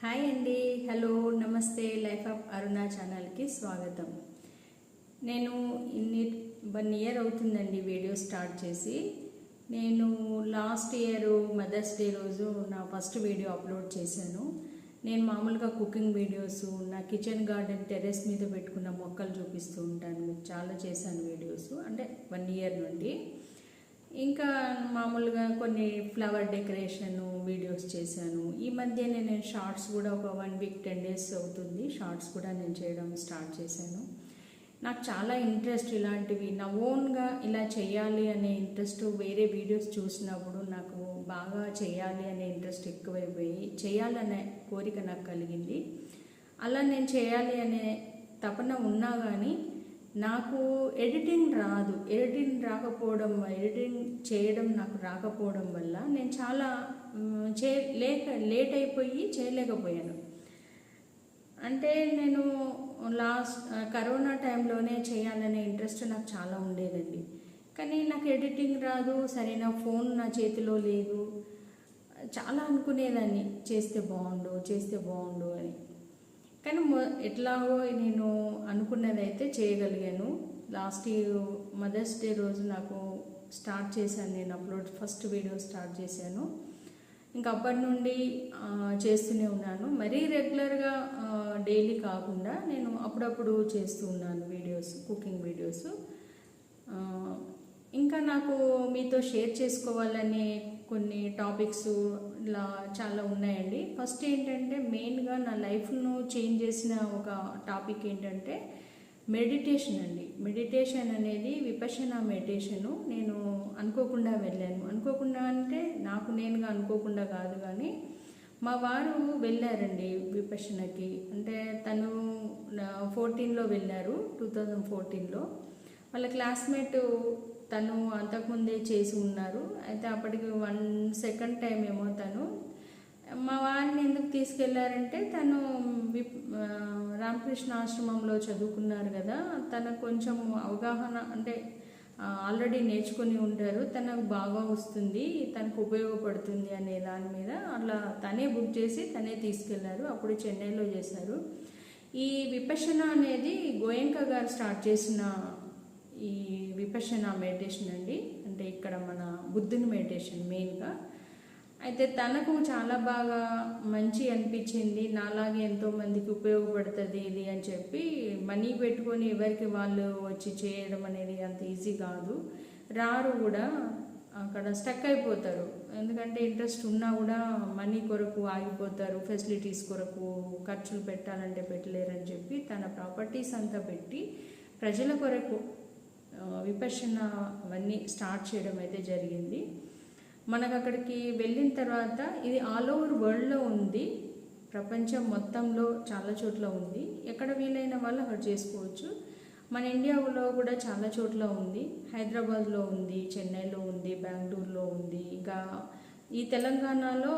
Hi అండి. Hello నమస్తే. Life of అరుణ ఛానల్కి స్వాగతం. నేను ఇన్ని వన్ ఇయర్ అవుతుందండి వీడియో స్టార్ట్ చేసి. నేను లాస్ట్ ఇయర్ మదర్స్ డే రోజు నా ఫస్ట్ వీడియో అప్లోడ్ చేశాను. నేను మామూలుగా కుకింగ్ వీడియోస్ నా కిచెన్ గార్డెన్ టెర్రస్ మీద పెట్టుకున్న మొక్కలు చూపిస్తూ ఉంటాను. చాలా చేశాను వీడియోస్. అంటే వన్ ఇయర్ నుండి. ఇంకా మామూలుగా కొన్ని ఫ్లవర్ డెకరేషన్ వీడియోస్ చేశాను. ఈ మధ్య నేను షార్ట్స్ కూడా ఒక వన్ వీక్ టెన్ డేస్ అవుతుంది. షార్ట్స్ కూడా నేను చేయడం స్టార్ట్ చేశాను. నాకు చాలా ఇంట్రెస్ట్ ఇలాంటివి. నా ఓన్గా ఇలా చేయాలి అనే ఇంట్రెస్ట్ వేరే వీడియోస్ చూసినప్పుడు నాకు బాగా చేయాలి అనే ఇంట్రెస్ట్ ఎక్కువైపోయి చేయాలనే కోరిక నాకు కలిగింది. అలా నేను చేయాలి అనే తపన ఉన్నా కానీ నాకు ఎడిటింగ్ రాదు. ఎడిటింగ్ రాకపోవడం ఎడిటింగ్ చేయడం నాకు రాకపోవడం వల్ల నేను చాలా చే లేక లేట్ అయిపోయి చేయలేకపోయాను. అంటే నేను లాస్ట్ కరోనా టైంలోనే చేయాలనే ఇంట్రెస్ట్ నాకు చాలా ఉండేదండి. కానీ నాకు ఎడిటింగ్ రాదు సరైన ఫోన్ నా చేతిలో లేదు. చాలా అనుకునేదాన్ని చేస్తే బాగుండు చేస్తే బాగుండు అని. కానీ ఎట్లాగో నేను అనుకున్నది అయితే చేయగలిగాను. లాస్ట్ ఇయర్ మదర్స్ డే రోజు నాకు స్టార్ట్ చేశాను నేను అప్లోడ్ ఫస్ట్ వీడియో స్టార్ట్ చేశాను. ఇంకా అప్పటి నుండి చేస్తూనే ఉన్నాను. మరీ రెగ్యులర్గా డైలీ కాకుండా నేను అప్పుడప్పుడు చేస్తూ ఉన్నాను వీడియోస్ కుకింగ్ వీడియోస్. ఇంకా నాకు మీతో షేర్ చేసుకోవాలనే కొన్ని టాపిక్స్ ఇలా చాలా ఉన్నాయండి. ఫస్ట్ ఏంటంటే మెయిన్గా నా లైఫ్ను చేంజ్ చేసిన ఒక టాపిక్ ఏంటంటే మెడిటేషన్ అండి. మెడిటేషన్ అనేది విపశన మెడిటేషను నేను అనుకోకుండా వెళ్ళాను. అనుకోకుండా అంటే నాకు నేనుగా అనుకోకుండా కాదు కానీ మా వారు వెళ్ళారండి విపశనకి అంటే తను ఫోర్టీన్లో వెళ్ళారు టూ థౌజండ్ ఫోర్టీన్లో వాళ్ళ క్లాస్మేట్ తను అంతకుముందే చేసి ఉన్నారు. అయితే అప్పటికి వన్ సెకండ్ టైం ఏమో తను. మా వారిని ఎందుకు తీసుకెళ్ళారంటే తను విప్ రామకృష్ణ ఆశ్రమంలో చదువుకున్నారు కదా. తనకు కొంచెం అవగాహన అంటే ఆల్రెడీ నేర్చుకుని ఉంటారు. తనకు బాగా వస్తుంది తనకు ఉపయోగపడుతుంది అనే దాని మీద అట్లా తనే బుక్ చేసి తనే తీసుకెళ్ళారు. అప్పుడు చెన్నైలో చేశారు. ఈ విపశన అనేది గోయంక గారు స్టార్ట్ చేసిన ఈ విపశన మెడిటేషన్ అండి. అంటే ఇక్కడ మన బుద్ధుని మెడిటేషన్ మెయిన్గా. అయితే తనకు చాలా బాగా మంచి అనిపించింది. నాలాగే ఎంతోమందికి ఉపయోగపడుతుంది ఇది అని చెప్పి మనీ పెట్టుకొని ఎవరికి వాళ్ళు వచ్చి చేయడం అనేది అంత ఈజీ కాదు. రారు కూడా అక్కడ స్టక్ అయిపోతారు. ఎందుకంటే ఇంట్రెస్ట్ ఉన్నా కూడా మనీ కొరకు ఆగిపోతారు. ఫెసిలిటీస్ కొరకు ఖర్చులు పెట్టాలంటే పెట్టలేరని చెప్పి తన ప్రాపర్టీస్ అంతా పెట్టి ప్రజల కొరకు ఆ, అవన్నీ స్టార్ట్ చేయడం అయితే జరిగింది. మనకు అక్కడికి వెళ్ళిన తర్వాత ఇది ఆల్ ఓవర్ వరల్డ్లో ఉంది. ప్రపంచం మొత్తంలో చాలా చోట్ల ఉంది. ఎక్కడ వీలైన వాళ్ళు అక్కడ చేసుకోవచ్చు. మన ఇండియాలో కూడా చాలా చోట్ల ఉంది. హైదరాబాద్లో ఉంది చెన్నైలో ఉంది బెంగళూరులో ఉంది. ఇంకా ఈ తెలంగాణలో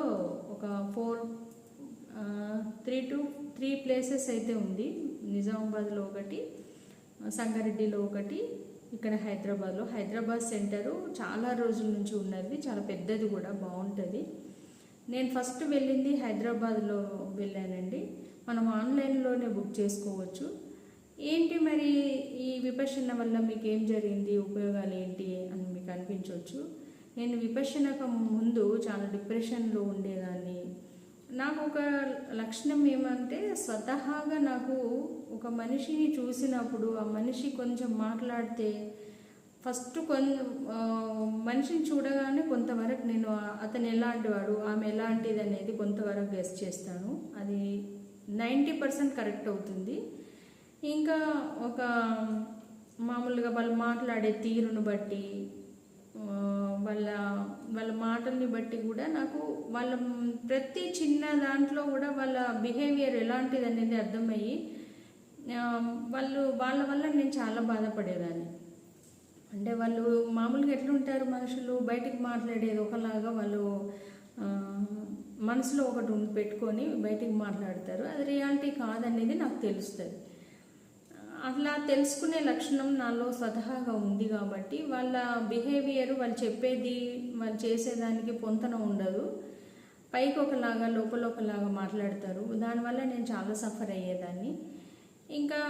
ఒక four three two three places అయితే ఉంది. నిజామాబాద్లో ఒకటి సంగారెడ్డిలో ఒకటి ఇక్కడ హైదరాబాద్లో. హైదరాబాద్ సెంటరు చాలా రోజుల నుంచి ఉన్నది. చాలా పెద్దది కూడా బాగుంటుంది. నేను ఫస్ట్ వెళ్ళింది హైదరాబాద్లో వెళ్ళానండి. మనం ఆన్లైన్లోనే బుక్ చేసుకోవచ్చు. ఏంటి మరి ఈ విపశన వల్ల మీకు ఏం జరిగింది? ఉపయోగాలు ఏంటి అని మీకు అనిపించవచ్చు. నేను విపశనకు ముందు చాలా డిప్రెషన్లో ఉండేదాన్ని. నాకు ఒక లక్షణం ఏమంటే స్వతహాగా నాకు ఒక మనిషిని చూసినప్పుడు ఆ మనిషి కొంచెం మాట్లాడితే ఫస్ట్ కొన్ మనిషిని చూడగానే కొంతవరకు నేను అతను ఎలాంటి వాడు ఆమె ఎలాంటిది అనేది కొంతవరకు గెస్ట్ చేస్తాను. అది నైంటీ పర్సెంట్ కరెక్ట్ అవుతుంది. ఇంకా ఒక మామూలుగా వాళ్ళు మాట్లాడే తీరును బట్టి వాళ్ళ వాళ్ళ మాటల్ని బట్టి కూడా నాకు వాళ్ళ ప్రతి చిన్న దాంట్లో కూడా వాళ్ళ బిహేవియర్ ఎలాంటిది అనేది అర్థమయ్యి వాళ్ళు వాళ్ళ వల్ల నేను చాలా బాధపడేదాన్ని. అంటే వాళ్ళు మామూలుగా ఎట్లుంటారు మనుషులు? బయటికి మాట్లాడేది ఒకలాగా వాళ్ళు మనసులో ఒకటి ఉండి పెట్టుకొని బయటికి మాట్లాడతారు. అది రియాలిటీ కాదనేది నాకు తెలుస్తుంది. అట్లా తెలుసుకునే లక్షణం నాలో స్వతహాగా ఉంది కాబట్టి వాళ్ళ బిహేవియర్ వాళ్ళు చెప్పేది వాళ్ళు చేసేదానికి పొంతన ఉండదు. పైకి ఒకలాగా లోపల ఒకలాగా మాట్లాడతారు. దానివల్ల నేను చాలా సఫర్ అయ్యేదాన్ని. ఇంకా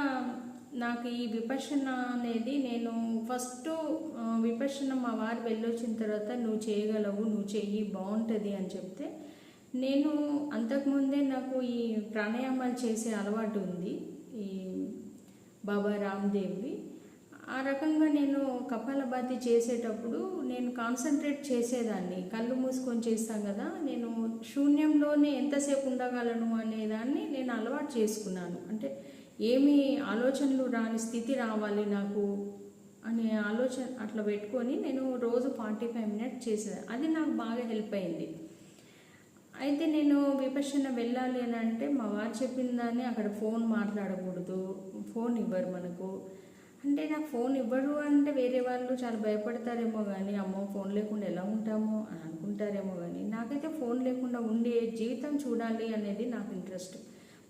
నాకు ఈ విపర్శన అనేది నేను ఫస్ట్ ఆ, విపర్శన మా వారు వెళ్ళొచ్చిన తర్వాత నువ్వు చేయగలవు నువ్వు చెయ్యి బాగుంటుంది అని చెప్తే నేను అంతకుముందే నాకు ఈ ప్రాణాయామాలు చేసే అలవాటు ఉంది ఈ బాబా రామ్దేవ్వి. ఆ రకంగా నేను కపాలభాతి చేసేటప్పుడు నేను కాన్సన్ట్రేట్ చేసేదాన్ని కళ్ళు మూసుకొని చేస్తాం కదా నేను శూన్యంలోనే ఎంతసేపు ఉండగలను అనేదాన్ని నేను అలవాటు చేసుకున్నాను. అంటే ఏమి ఆలోచనలు రాని స్థితి రావాలి నాకు అనే ఆలోచన అట్లా పెట్టుకొని నేను రోజు ఫార్టీ ఫైవ్ మినిట్స్ చేసేది. అది నాకు బాగా హెల్ప్ అయింది. అయితే నేను విపక్షణ వెళ్ళాలి అని అంటే మా వారు చెప్పిన దాన్ని అక్కడ ఫోన్ మాట్లాడకూడదు. ఫోన్ ఇవ్వరు మనకు. అంటే నాకు ఫోన్ ఇవ్వరు అంటే వేరే వాళ్ళు చాలా భయపడతారేమో కానీ అమ్మో ఫోన్ లేకుండా ఎలా ఉంటామో అని అనుకుంటారేమో కానీ నాకైతే ఫోన్ లేకుండా ఉండే జీవితం చూడాలి అనేది నాకు ఇంట్రెస్ట్.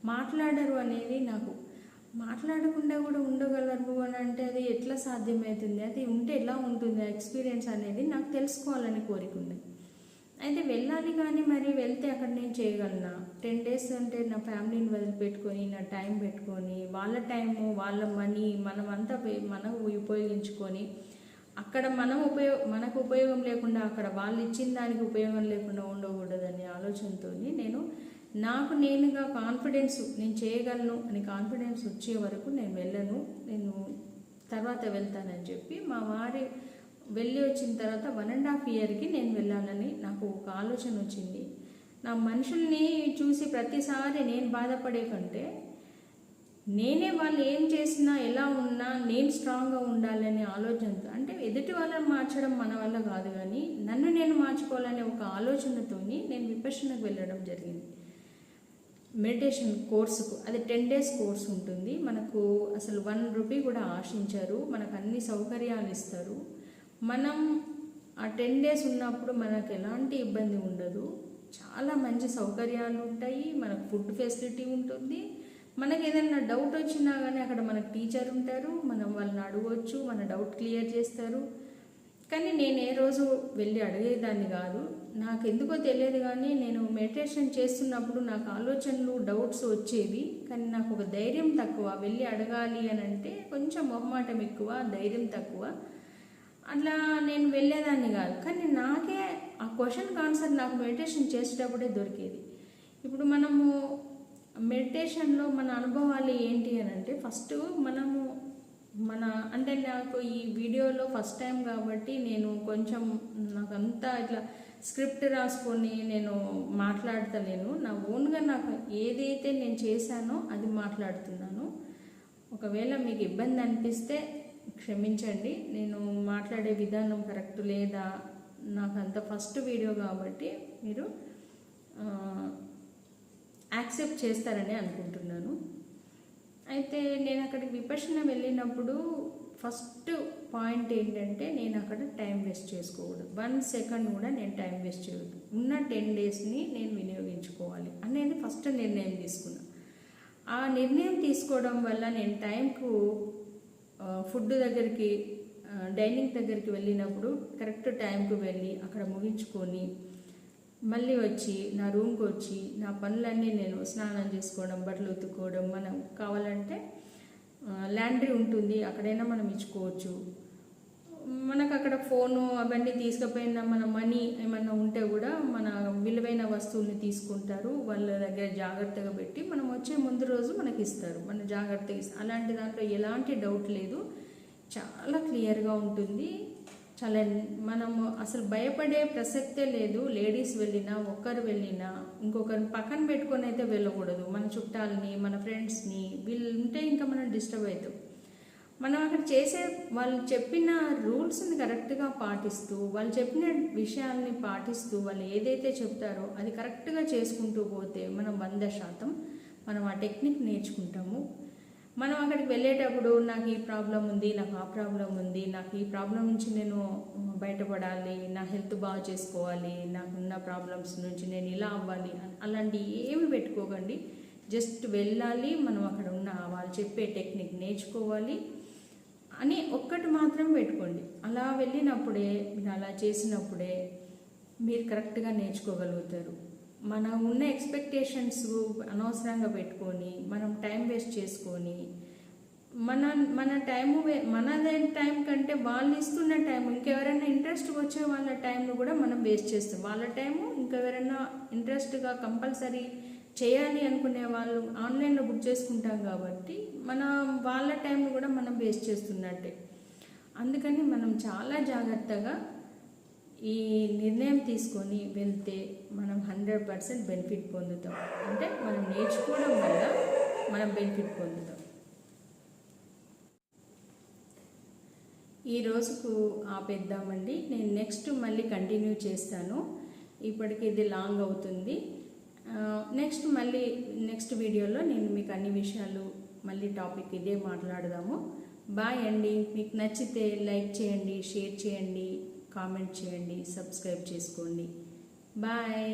మాట్లాడరు అనేది నాకు మాట్లాడకుండా కూడా ఉండగలరు అని అంటే అది ఎట్లా సాధ్యమవుతుంది? అది ఉంటే ఎలా ఉంటుంది ఎక్స్పీరియన్స్ అనేది? నాకు తెలుసుకోవాలని కోరిక ఉంది. అయితే వెళ్ళాలి కానీ మరి వెళ్తే అక్కడ నేను చేయగలనా? టెన్ డేస్ అంటే నా ఫ్యామిలీని వదిలిపెట్టుకొని నా టైం పెట్టుకొని వాళ్ళ టైము వాళ్ళ మనీ మనం అంతా మనం ఉపయోగించుకొని అక్కడ మనం ఉపయోగ మనకు ఉపయోగం లేకుండా అక్కడ వాళ్ళు ఇచ్చిన దానికి ఉపయోగం లేకుండా ఉండకూడదనే ఆలోచనతో నేను నాకు నేనుగా కాన్ఫిడెన్స్ నేను చేయగలను అని కాన్ఫిడెన్స్ వచ్చే వరకు నేను వెళ్ళను. నేను తర్వాత వెళ్తానని చెప్పి మా వారి వెళ్ళి వచ్చిన తర్వాత వన్ అండ్ హాఫ్ ఇయర్కి నేను వెళ్ళాలని నాకు ఒక ఆలోచన వచ్చింది. నా మనుషుల్ని చూసి ప్రతిసారి నేను బాధపడే కంటే నేనే వాళ్ళు ఏం చేసినా ఎలా ఉన్నా నేను స్ట్రాంగ్గా ఉండాలనే ఆలోచనతో అంటే ఎదుటి వాళ్ళని మార్చడం మన వల్ల కాదు కానీ నన్ను నేను మార్చుకోవాలనే ఒక ఆలోచనతోని నేను విపక్షణకు వెళ్ళడం జరిగింది. మెడిటేషన్ కోర్సుకు అది టెన్ డేస్ కోర్స్ ఉంటుంది. మనకు అసలు వన్ రూపీ కూడా ఆశించరు. మనకు అన్ని సౌకర్యాలు ఇస్తారు. మనం ఆ టెన్ డేస్ ఉన్నప్పుడు మనకు ఎలాంటి ఇబ్బంది ఉండదు. చాలా మంచి సౌకర్యాలు ఉంటాయి. మనకు ఫుడ్ ఫెసిలిటీ ఉంటుంది. మనకి ఏదైనా డౌట్ వచ్చినా కానీ అక్కడ మనకు టీచర్ ఉంటారు. మనం వాళ్ళని అడగవచ్చు మన డౌట్ క్లియర్ చేస్తారు. కానీ నేను ఏ రోజు వెళ్ళి అడిగేదాన్ని కాదు. నాకు ఎందుకో తెలియదు కానీ నేను మెడిటేషన్ చేస్తున్నప్పుడు నాకు ఆలోచనలు డౌట్స్ వచ్చేవి. కానీ నాకు ఒక ధైర్యం తక్కువ. వెళ్ళి అడగాలి అని అంటే కొంచెం మొహమాటం ఎక్కువ ధైర్యం తక్కువ. అట్లా నేను వెళ్ళేదాన్ని కాదు. కానీ నాకే ఆ క్వశ్చన్ ఆన్సర్ నాకు మెడిటేషన్ చేసేటప్పుడే దొరికేది. ఇప్పుడు మనము మెడిటేషన్లో మన అనుభవాలు ఏంటి అని అంటే ఫస్ట్ మనము మన అంటే నాకు ఈ వీడియోలో ఫస్ట్ టైం కాబట్టి నేను కొంచెం నాకంతా ఇట్లా స్క్రిప్ట్ రాసుకొని నేను మాట్లాడతలేను. నా ఓన్గా నాకు ఏదైతే నేను చేశానో అది మాట్లాడుతున్నాను. ఒకవేళ మీకు ఇబ్బంది అనిపిస్తే క్షమించండి. నేను మాట్లాడే విధానం కరెక్ట్ లేదా? నాకు అంత ఫస్ట్ వీడియో కాబట్టి మీరు యాక్సెప్ట్ చేస్తారని అనుకుంటున్నాను. అయితే నేను అక్కడికి విపక్షణ వెళ్ళినప్పుడు ఫస్ట్ పాయింట్ ఏంటంటే నేను అక్కడ టైం వేస్ట్ చేసుకోకూడదు. వన్ సెకండ్ కూడా నేను టైం వేస్ట్ చేయకూడదు ఉన్న టెన్ డేస్ని నేను వినియోగించుకోవాలి అనేది ఫస్ట్ నిర్ణయం తీసుకున్నా. ఆ నిర్ణయం తీసుకోవడం వల్ల నేను టైంకు ఫుడ్ దగ్గరికి డైనింగ్ దగ్గరికి వెళ్ళినప్పుడు కరెక్ట్ టైంకు వెళ్ళి అక్కడ ముగించుకొని మళ్ళీ వచ్చి నా రూమ్కి వచ్చి నా పనులన్నీ నేను స్నానం చేసుకోవడం బట్టలు ఉతుక్కోవడం మనం కావాలంటే ల్యాండ్రీ ఉంటుంది అక్కడైనా మనం ఇచ్చుకోవచ్చు. మనకు అక్కడ ఫోను అవన్నీ తీసుకుపోయిన మన మనీ ఏమన్నా ఉంటే కూడా మన విలువైన వస్తువుల్ని తీసుకుంటారు. వాళ్ళ దగ్గర జాగ్రత్తగా పెట్టి మనం వచ్చే ముందు రోజు మనకి ఇస్తారు. మన జాగ్రత్తగా ఇస్తారు అలాంటి దాంట్లో ఎలాంటి డౌట్ లేదు. చాలా క్లియర్గా ఉంటుంది. చాలా మనము అసలు భయపడే ప్రసక్తే లేదు. లేడీస్ వెళ్ళినా ఒక్కరు వెళ్ళినా ఇంకొకరిని పక్కన పెట్టుకొని అయితే వెళ్ళకూడదు. మన చుట్టాలని మన ఫ్రెండ్స్ని వీళ్ళు ఉంటే ఇంకా మనం డిస్టర్బ్ అవుతాం. మనం అక్కడ చేసే వాళ్ళు చెప్పిన రూల్స్ని కరెక్ట్గా పాటిస్తూ వాళ్ళు చెప్పిన విషయాల్ని పాటిస్తూ వాళ్ళు ఏదైతే చెప్తారో అది కరెక్ట్గా చేసుకుంటూ పోతే మనం వంద శాతం మనం ఆ టెక్నిక్ నేర్చుకుంటాము. మనం అక్కడికి వెళ్ళేటప్పుడు నాకు ఈ ప్రాబ్లం ఉంది నాకు ఆ ప్రాబ్లం ఉంది నాకు ఈ ప్రాబ్లం నుంచి నేను బయటపడాలి నా హెల్త్ బాగా చేసుకోవాలి నాకున్న ప్రాబ్లమ్స్ నుంచి నేను ఇలా అవ్వాలి అలాంటి ఏమి పెట్టుకోకండి. జస్ట్ వెళ్ళాలి మనం అక్కడ ఉన్న వాళ్ళు చెప్పే టెక్నిక్ నేర్చుకోవాలి అని ఒక్కటి మాత్రం పెట్టుకోండి. అలా వెళ్ళినప్పుడే మీరు అలా చేసినప్పుడే మీరు కరెక్ట్గా నేర్చుకోగలుగుతారు. మన ఉన్న ఎక్స్పెక్టేషన్స్ అనవసరంగా పెట్టుకొని మనం టైం వేస్ట్ చేసుకొని మన మన టైము వే- మనదే టైం కంటే వాళ్ళు ఇస్తున్న టైం ఇంకెవరైనా ఇంట్రెస్ట్ వచ్చే వాళ్ళ టైంను కూడా మనం వేస్ట్ చేస్తాం. వాళ్ళ టైము ఇంకెవరైనా ఇంట్రెస్ట్గా కంపల్సరీ చేయాలి అనుకునే వాళ్ళు ఆన్లైన్లో బుక్ చేసుకుంటాం కాబట్టి మన వాళ్ళ టైంను కూడా మనం వేస్ట్ చేస్తున్నట్టే. అందుకని మనం చాలా జాగ్రత్తగా ఈ నిర్ణయం తీసుకొని వెళ్తే మనం హండ్రెడ్ పర్సెంట్ బెనిఫిట్ పొందుతాం. అంటే మనం నేర్చుకోవడం వల్ల మనం బెనిఫిట్ పొందుతాం. ఈ రోజుకు ఆపేద్దామండి. నేను నెక్స్ట్ మళ్ళీ కంటిన్యూ చేస్తాను. ఇప్పటికి ఇది లాంగ్ అవుతుంది. నెక్స్ట్ మళ్ళీ నెక్స్ట్ వీడియోలో నేను మీకు అన్ని విషయాలు మళ్ళీ టాపిక్ ఇదే మాట్లాడదాము. బాయ్ అండి. మీకు నచ్చితే లైక్ చేయండి షేర్ చేయండి. కామెంట్ చేయండి సబ్స్క్రైబ్ చేసుకోండి. బాయ్.